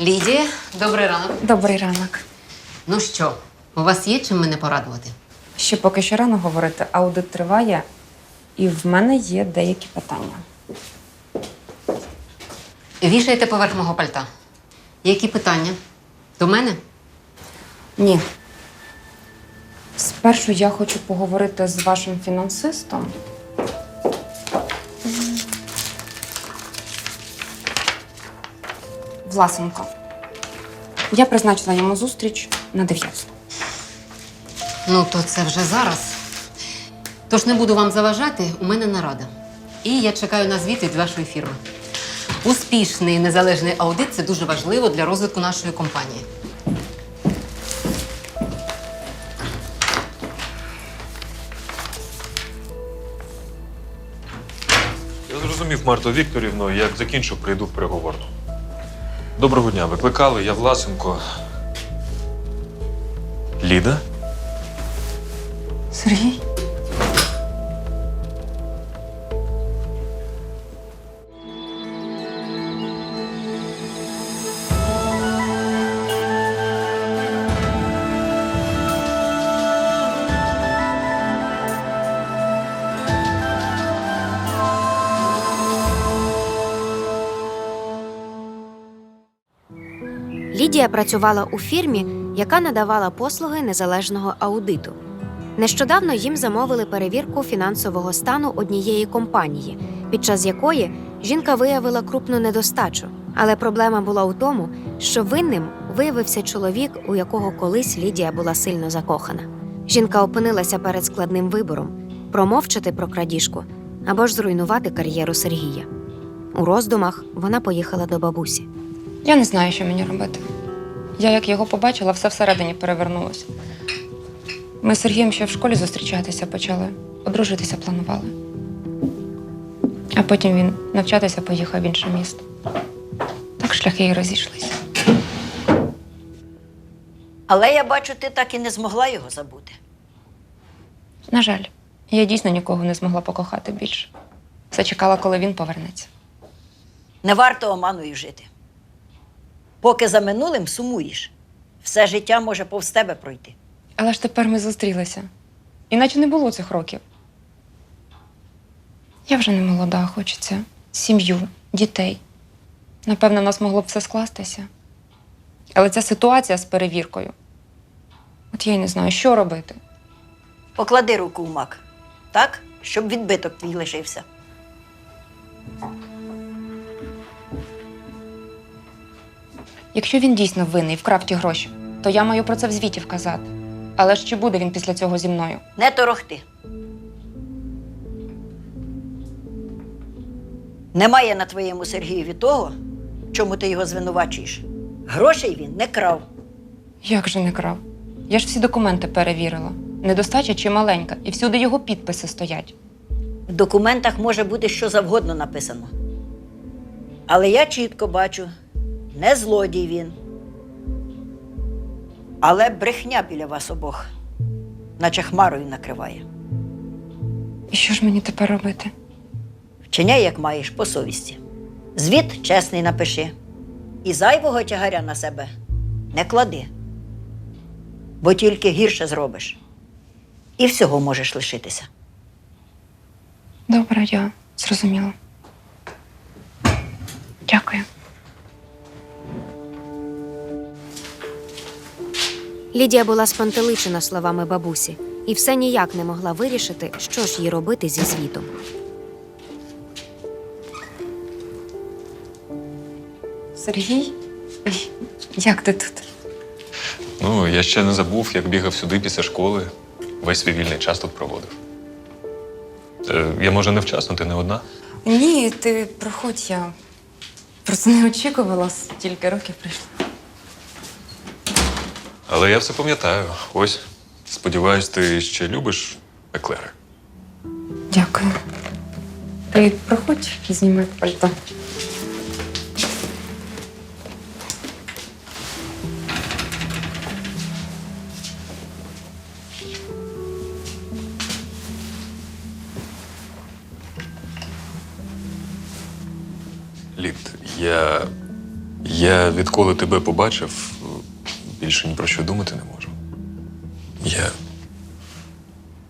Лідія, добрий ранок. Добрий ранок. Ну що, у вас є чим мене порадувати? Ще поки що рано говорити, аудит триває, і в мене є деякі питання. Вішайте поверх мого пальта. Які питання? До мене? Ні. Спершу я хочу поговорити з вашим фінансистом. Власенко. Я призначила йому зустріч на 9. Ну, то це вже зараз. Тож не буду вам заважати, у мене нарада. І я чекаю на звіт від вашої фірми. Успішний незалежний аудит це дуже важливо для розвитку нашої компанії. Я зрозумів, Марто Вікторівно, як закінчу, прийду в переговорну. Доброго дня, викликали, я Власенко. Ліда? Лідія працювала у фірмі, яка надавала послуги незалежного аудиту. Нещодавно їм замовили перевірку фінансового стану однієї компанії, під час якої жінка виявила крупну недостачу. Але проблема була у тому, що винним виявився чоловік, у якого колись Лідія була сильно закохана. Жінка опинилася перед складним вибором промовчати про крадіжку або ж зруйнувати кар'єру Сергія. У роздумах вона поїхала до бабусі. Я не знаю, що мені робити. Я, як його побачила, все всередині перевернулося. Ми з Сергієм ще в школі зустрічатися почали, одружитися планували. А потім він навчатися поїхав в інше місто. Так шляхи і розійшлися. Але я бачу, ти так і не змогла його забути. На жаль, я дійсно нікого не змогла покохати більше. Все чекала, коли він повернеться. Не варто оманою жити. Поки за минулим сумуєш, все життя може повз тебе пройти. Але ж тепер ми зустрілися. Іначе не було цих років. Я вже не молода, хочеться сім'ю, дітей. Напевно, в нас могло б все скластися. Але ця ситуація з перевіркою. От я й не знаю, що робити. Поклади руку в мак, так, щоб відбиток твій лишився. Якщо він дійсно винний, вкрав ті гроші, то я маю про це в звіті вказати. Але ж чи буде він після цього зі мною? Не торохти. Немає на твоєму Сергієві того, в чому ти його звинувачуєш. Грошей він не крав. Як же не крав? Я ж всі документи перевірила. Недостача чи маленька, і всюди його підписи стоять. В документах може бути що завгодно написано. Але я чітко бачу, не злодій він. Але брехня біля вас обох, наче хмарою накриває. І що ж мені тепер робити? Вчиняй, як маєш, по совісті. Звіт чесний напиши. І зайвого тягаря на себе не клади. Бо тільки гірше зробиш. І всього можеш лишитися. Добре, я зрозуміла. Дякую. Лідія була спантеличена словами бабусі і все ніяк не могла вирішити, що ж їй робити зі звітом. Сергій? Як ти тут? Ну, я ще не забув, як бігав сюди після школи. Весь свій вільний час тут проводив. Е, я, може, невчасно, ти не одна? Ні, ти проходь, я просто не очікувала, стільки років прийшло. Але я все пам'ятаю. Ось, сподіваюсь, ти ще любиш еклери. Дякую. Ти проходь, знімай пальто. Лід, я Я відколи тебе побачив, більше ні про що думати не можу. Я.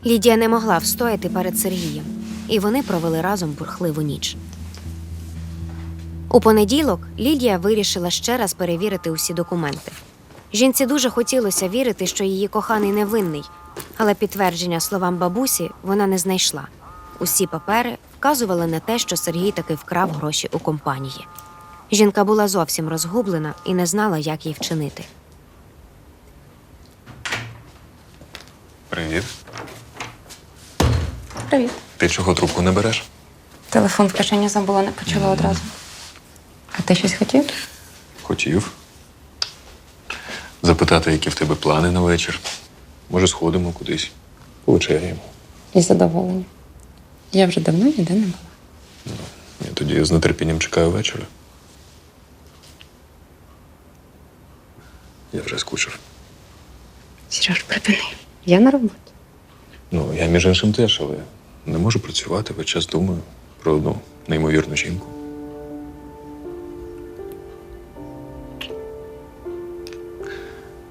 Лідія не могла встояти перед Сергієм, і вони провели разом бурхливу ніч. У понеділок Лідія вирішила ще раз перевірити усі документи. Жінці дуже хотілося вірити, що її коханий невинний, але підтвердження словам бабусі вона не знайшла. Усі папери вказували на те, що Сергій таки вкрав гроші у компанії. Жінка була зовсім розгублена і не знала, як їй вчинити. Привіт. Привіт. Ти чого трубку не береш? Телефон в кишені забула, не почула одразу. А ти щось хотів? Хотів. Запитати, які в тебе плани на вечір. Може, сходимо кудись. Повечеряємо. Із задоволенням. Я вже давно ніде не була. Я тоді з нетерпінням чекаю вечора. Я вже скучив. Сереж, припини. Я на роботі. Ну, я між іншим теж, але не можу працювати, весь час думаю про одну неймовірну жінку.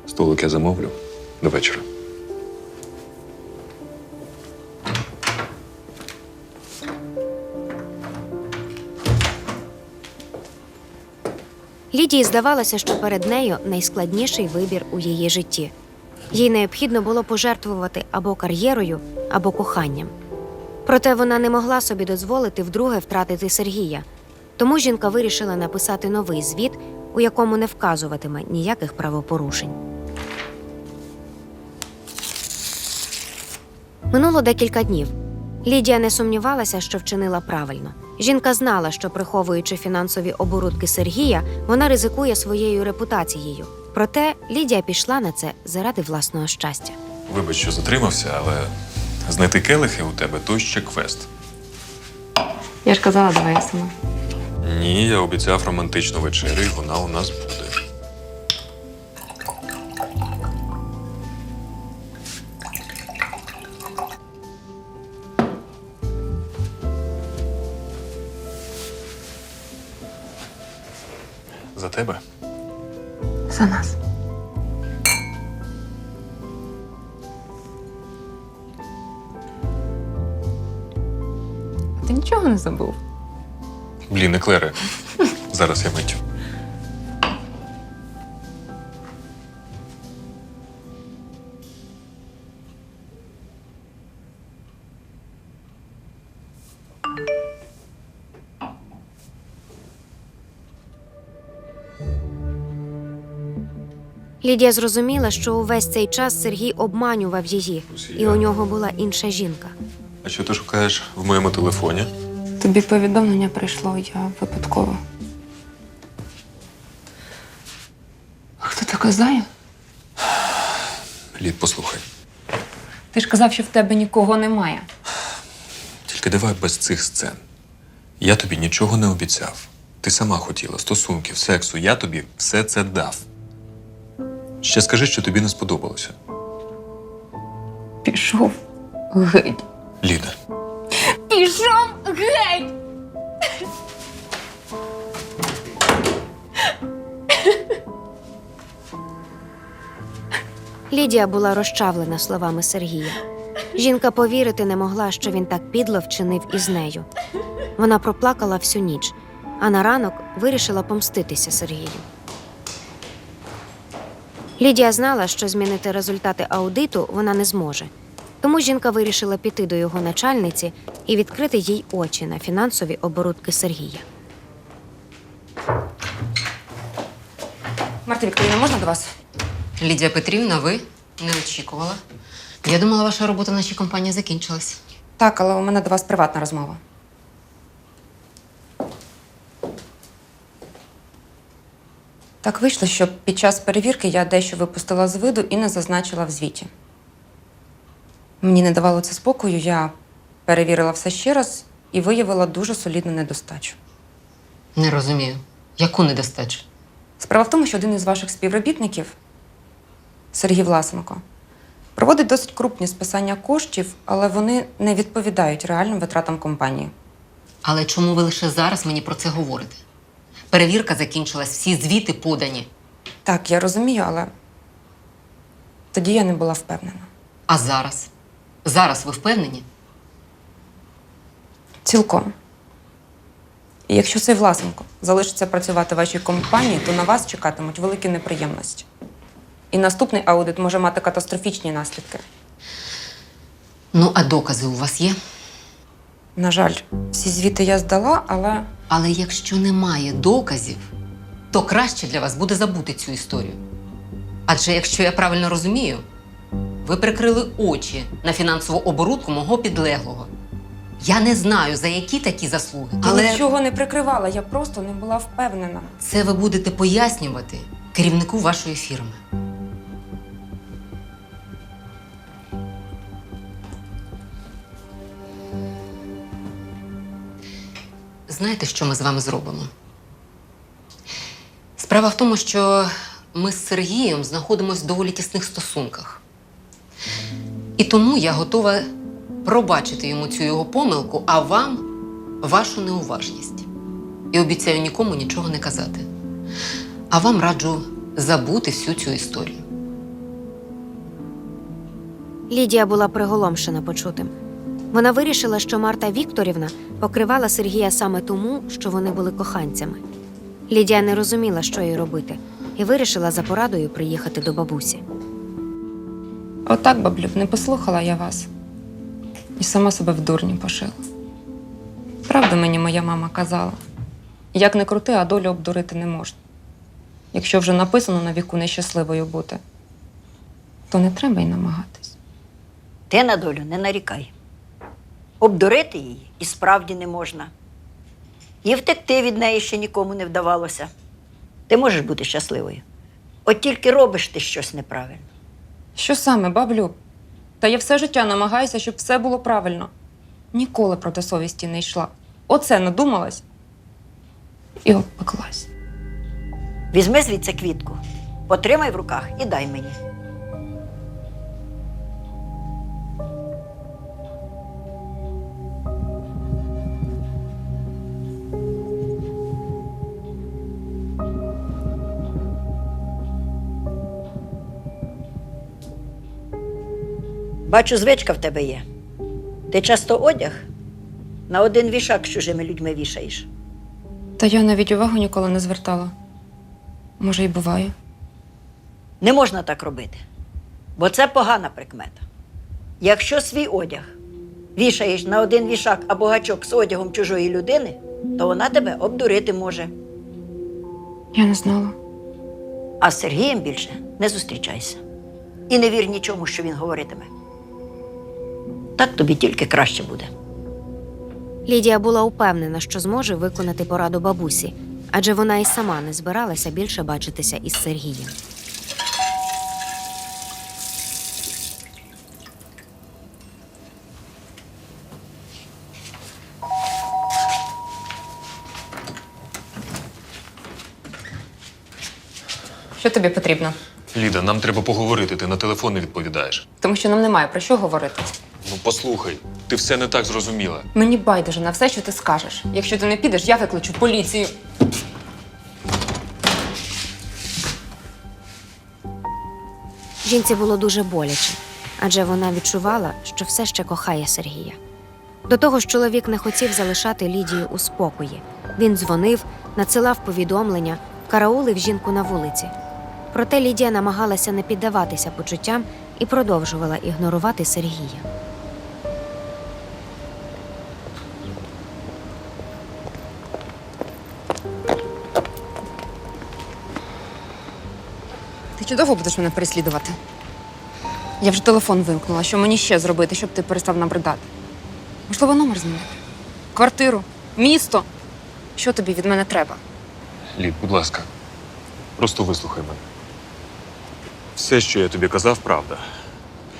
Столик я замовлю до вечора. Лідії здавалося, що перед нею найскладніший вибір у її житті. Їй необхідно було пожертвувати або кар'єрою, або коханням. Проте вона не могла собі дозволити вдруге втратити Сергія. Тому жінка вирішила написати новий звіт, у якому не вказуватиме ніяких правопорушень. Минуло декілька днів. Лідія не сумнівалася, що вчинила правильно. Жінка знала, що приховуючи фінансові оборудки Сергія, вона ризикує своєю репутацією. Проте Лідія пішла на це заради власного щастя. Вибач, що затримався, але знайти келихи у тебе то ще квест. Я ж казала, давай я сама. Ні, я обіцяв романтичну вечерю, і вона у нас буде. Блін, Зараз я миттю. Лідія зрозуміла, що увесь цей час Сергій обманював її, і у нього була інша жінка. А що ти шукаєш в моєму телефоні? Тобі повідомлення прийшло, я випадково. А Хто така Зая? Лід, послухай. Ти ж казав, що в тебе нікого немає. Тільки давай без цих сцен. Я тобі нічого не обіцяв. Ти сама хотіла стосунків, сексу. Я тобі все це дав. Ще скажи, що тобі не сподобалося. Пішов геть. Ліда, Пішов геть! Лідія була розчавлена словами Сергія. Жінка повірити не могла, що він так підло вчинив із нею. Вона проплакала всю ніч, а на ранок вирішила помститися Сергію. Лідія знала, що змінити результати аудиту вона не зможе. Тому жінка вирішила піти до його начальниці і відкрити їй очі на фінансові оборудки Сергія. Марта Вікторівна, можна до вас? Лідія Петрівна, ви не очікувала. Я думала, ваша робота в нашій компанії закінчилась. Так, але у мене до вас приватна розмова. Так вийшло, що під час перевірки я дещо випустила з виду і не зазначила в звіті. Мені не давало це спокою, я перевірила все ще раз і виявила дуже солідну недостачу. Не розумію, яку недостачу. Справа в тому, що один із ваших співробітників, Сергій Власенко, проводить досить крупні списання коштів, але вони не відповідають реальним витратам компанії. Але чому ви лише зараз мені про це говорите? Перевірка закінчилась, всі звіти подані. Так, я розумію, але тоді я не була впевнена. А зараз? Зараз ви впевнені? Цілком. І якщо цей Власенко залишиться працювати в вашій компанії, то на вас чекатимуть великі неприємності. І наступний аудит може мати катастрофічні наслідки. Ну, а докази у вас є? На жаль, всі звіти я здала, але Але якщо немає доказів, то краще для вас буде забути цю історію. Адже, якщо я правильно розумію, ви прикрили очі на фінансову оборудку мого підлеглого. Я не знаю, за які такі заслуги, я але нічого не прикривала, я просто не була впевнена. це ви будете пояснювати керівнику вашої фірми. Знаєте, що ми з вами зробимо? Справа в тому, що ми з Сергієм знаходимося в доволі тісних стосунках. І тому я готова пробачити йому цю його помилку, а вам вашу неуважність. І обіцяю нікому нічого не казати. А вам раджу забути всю цю історію. Лідія була приголомшена почутим. Вона вирішила, що Марта Вікторівна покривала Сергія саме тому, що вони були коханцями. Лідія не розуміла, що їй робити, і вирішила за порадою приїхати до бабусі. Отак, баблюб, не послухала я вас. І сама себе в дурні пошила. Правду мені моя мама казала. Як не крути, а долю обдурити не можна. Якщо вже написано на віку нещасливою бути, то не треба й намагатись. Ти на долю не нарікай. Обдурити її і справді не можна. І втекти від неї ще нікому не вдавалося. Ти можеш бути щасливою. От тільки робиш ти щось неправильно. Що саме, баблю? Та я все життя намагаюся, щоб все було правильно. Ніколи проти совісті не йшла. Оце надумалась і обпеклась. Візьми звідси квітку, потримай в руках і дай мені. Бачу, звичка в тебе є. Ти часто одяг на один вішак з чужими людьми вішаєш. Та я навіть увагу ніколи не звертала. Може, і буває. Не можна так робити, бо це погана прикмета. Якщо свій одяг вішаєш на один вішак або гачок з одягом чужої людини, то вона тебе обдурити може. Я не знала. А з Сергієм більше не зустрічайся. І не вір нічому, що він говоритиме. Так тобі тільки краще буде. Лідія була упевнена, що зможе виконати пораду бабусі, адже вона і сама не збиралася більше бачитися із Сергієм. Що тобі потрібно? Ліда, нам треба поговорити, ти на телефон не відповідаєш. Тому що нам немає про що говорити. Ну послухай, ти все не так зрозуміла. Мені байдуже на все, що ти скажеш. Якщо ти не підеш, я викличу поліцію. Жінці було дуже боляче, адже вона відчувала, що все ще кохає Сергія. До того ж, чоловік не хотів залишати Лідію у спокої. Він дзвонив, надсилав повідомлення, караулив жінку на вулиці. Проте Лідія намагалася не піддаватися почуттям і продовжувала ігнорувати Сергія. Ти чи довго будеш мене переслідувати? Я вже телефон вимкнула. Що мені ще зробити, щоб ти перестав набридати? Можливо, номер змінити? Квартиру? Місто? Що тобі від мене треба? Лід, будь ласка, просто вислухай мене. Все, що я тобі казав, правда.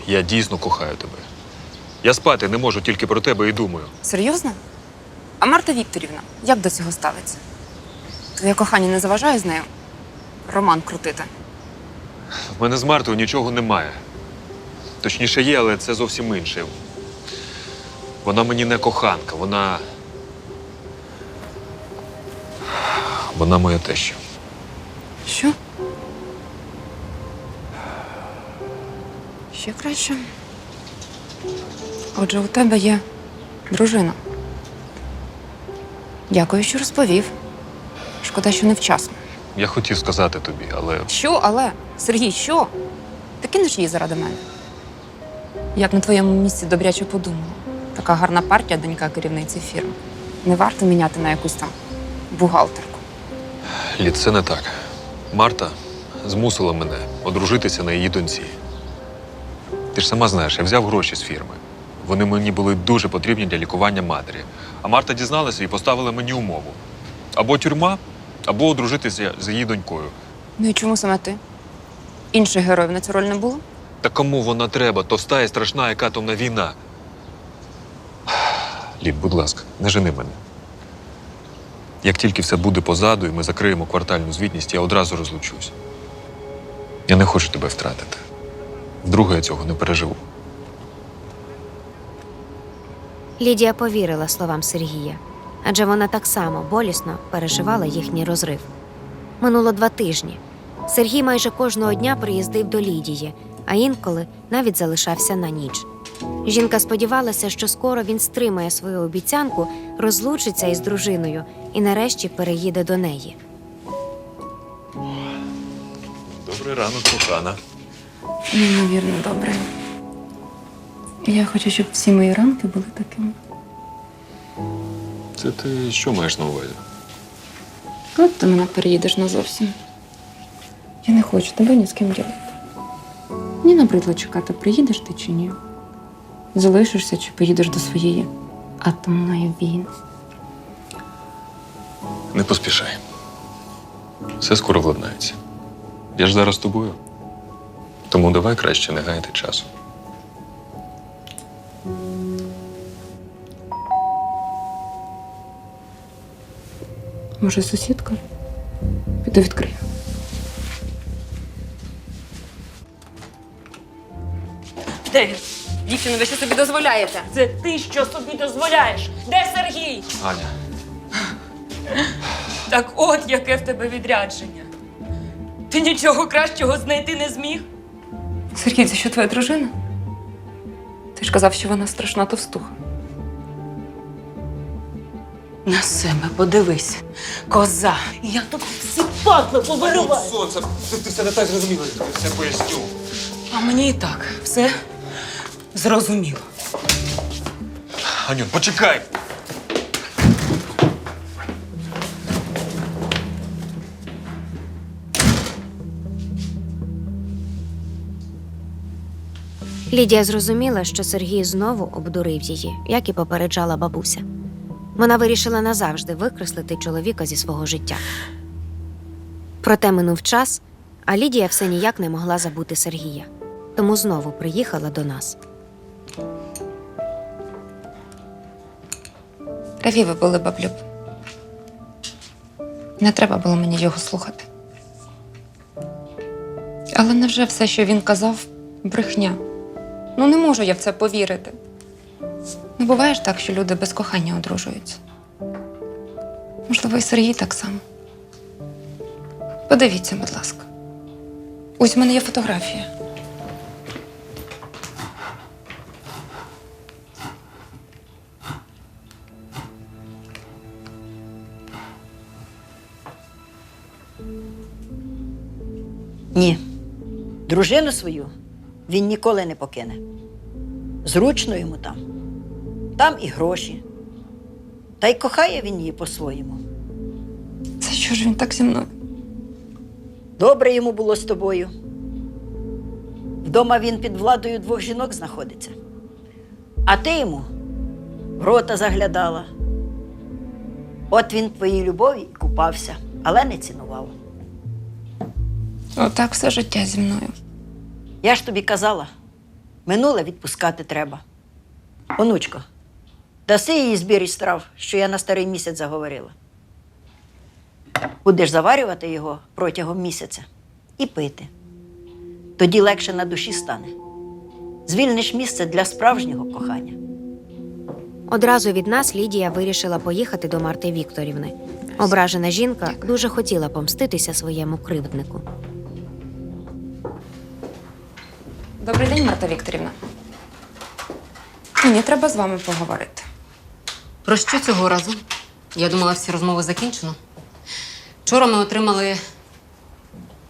Я дійсно кохаю тебе. Я спати не можу тільки про тебе і думаю. Серйозно? А Марта Вікторівна, як до цього ставиться? Твоє кохання не заважає з нею? Роман крутити. В мене з Мартою нічого немає. Точніше є, але це зовсім інше. Вона мені не коханка, вона. Вона моя теща. Що? Ще краще. Отже, у тебе є дружина. Дякую, що розповів. Шкода, що невчасно. Я хотів сказати тобі, але Що, але? Сергій, що? Ти кинеш її заради мене? Я б на твоєму місці добряче подумала. Така гарна партія, донька керівниці фірми. Не варто міняти на якусь там бухгалтерку. Лід, це не так. Марта змусила мене одружитися на її доньці. Ти ж сама знаєш, я взяв гроші з фірми. Вони мені були дуже потрібні для лікування матері. А Марта дізналася і поставила мені умову: або тюрма, або одружитися з її донькою. Ну і чому саме ти? Інших героїв на цю роль не було? Та кому вона треба? Товста і страшна, яка атомна війна. Лід, будь ласка, не жени мене. Як тільки все буде позаду і ми закриємо квартальну звітність, я одразу розлучусь. Я не хочу тебе втратити. Вдруге я цього не переживу. Лідія повірила словам Сергія, адже вона так само болісно переживала їхній розрив. Минуло два тижні. Сергій майже кожного дня приїздив до Лідії, а інколи навіть залишався на ніч. Жінка сподівалася, що скоро він стримає свою обіцянку, розлучиться із дружиною і нарешті переїде до неї. Добрий ранок, кохана. Неймовірно добре. Я хочу, щоб всі мої ранки були такими. Це ти що маєш на увазі? Коли ти мене переїдеш назовсім? Я не хочу тебе ні з ким ділити. Мені набридло чекати, приїдеш ти чи ні. Залишишся чи поїдеш до своєї атомної війни. Не поспішай. Все скоро владнається. Я ж зараз з тобою. Тому давай краще не гаяти часу. Може, сусідка? Піду відкрию. Де він? Дівчина, ви що собі дозволяєте? Це ти що собі дозволяєш? Де Сергій? Аня, Так от яке в тебе відрядження. Ти нічого кращого знайти не зміг? Сергій, це що твоя дружина? Ти ж казав, що вона страшна товстуха. На себе подивись, коза. Я тобі всі падли повириваю. Сонце, ти, ти все не так зрозуміла, я тобі все поясню. А мені і так все зрозуміло. Аню, почекай! Лідія зрозуміла, що Сергій знову обдурив її, як і попереджала бабуся. Вона вирішила назавжди викреслити чоловіка зі свого життя. Проте минув час, а Лідія все ніяк не могла забути Сергія, тому знову приїхала до нас. Праві ви були, баблюб. Не треба було мені його слухати. Але невже все, що він казав, брехня? Ну, не можу я в це повірити. Не буває ж так, що люди без кохання одружуються. Можливо, і Сергій так само. Подивіться, будь ласка. Ось в мене є фотографія. Ні. Дружину свою він ніколи не покине. Зручно йому там. Там і гроші. Та й кохає він її по-своєму. Це що ж він так зі мною? Добре йому було з тобою. Вдома він під владою двох жінок знаходиться. А ти йому в рота заглядала. От він твоїй любові і купався, але не цінував. Отак все життя зі мною. Я ж тобі казала, минуле відпускати треба. Онучко, даси їй збір із трав, що я на старий місяць заговорила. Будеш заварювати його протягом місяця і пити. Тоді легше на душі стане. Звільниш місце для справжнього кохання. Одразу від нас Лідія вирішила поїхати до Марти Вікторівни, Ображена жінка дуже хотіла помститися своєму кривднику. Добрий день, Марта Вікторівна. Мені треба з вами поговорити. Про що цього разу? Я думала, всі розмови закінчено. Вчора ми отримали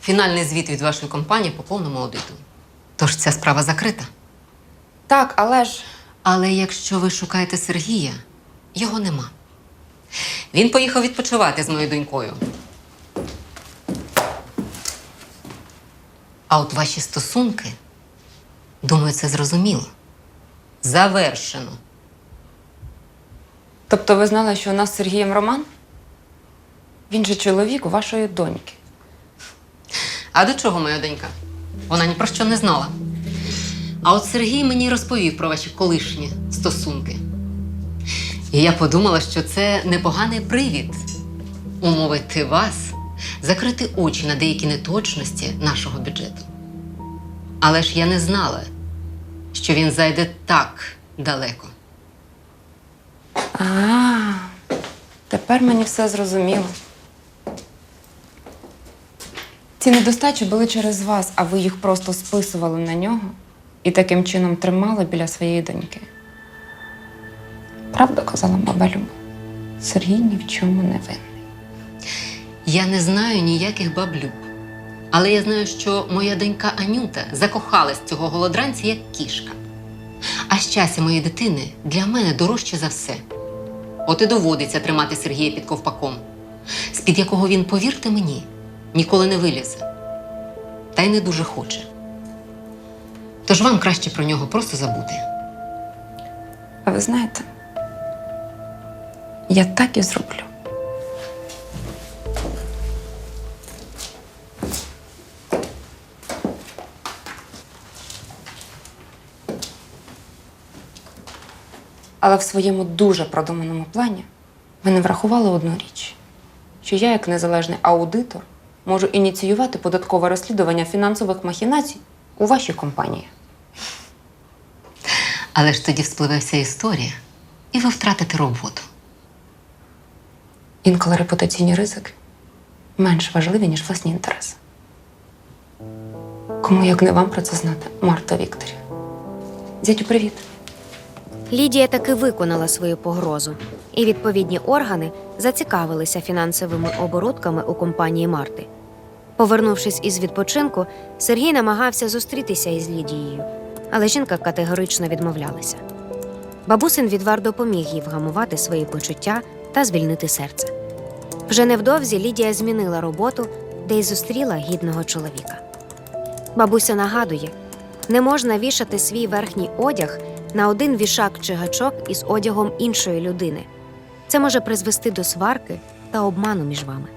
фінальний звіт від вашої компанії по повному аудиту. Тож ця справа закрита. Так, але ж Але якщо ви шукаєте Сергія, його нема. Він поїхав відпочивати з моєю донькою. А от ваші стосунки, думаю, це зрозуміло. Завершено. Тобто ви знали, що у нас з Сергієм роман? Він же чоловік вашої доньки. А до чого моя донька? Вона ні про що не знала. А от Сергій мені розповів про ваші колишні стосунки. І я подумала, що це непоганий привід умовити вас закрити очі на деякі неточності нашого бюджету. Але ж я не знала, що він зайде так далеко. А, тепер мені все зрозуміло. Ці недостачі були через вас, а ви їх просто списували на нього і таким чином тримали біля своєї доньки. Правда казала баба Люба? Сергій ні в чому не винний. Я не знаю ніяких баблюк. Але я знаю, що моя донька Анюта закохалась цього голодранця як кішка. А щастя моєї дитини для мене дорожче за все. От і доводиться тримати Сергія під ковпаком, з-під якого він, повірте мені, ніколи не вилізе. Та й не дуже хоче. Тож вам краще про нього просто забути. А ви знаєте, я так і зроблю. Але в своєму дуже продуманому плані ви не врахували одну річ, що я, як незалежний аудитор, можу ініціювати податкове розслідування фінансових махінацій у вашій компанії. Але ж тоді вспливе вся історія, і ви втратите роботу. Інколи репутаційні ризики менш важливі, ніж власні інтереси. Кому як не вам про це знати, Марта Вікторів. Зятю, привіт. Лідія таки виконала свою погрозу, і відповідні органи зацікавилися фінансовими оборудками у компанії Марти. Повернувшись із відпочинку, Сергій намагався зустрітися із Лідією, але жінка категорично відмовлялася. Бабусин відвар допоміг їй вгамувати свої почуття та звільнити серце. Вже невдовзі Лідія змінила роботу, де й зустріла гідного чоловіка. Бабуся нагадує: не можна вішати свій верхній одяг на один вішак чи гачок із одягом іншої людини. Це може призвести до сварки та обману між вами.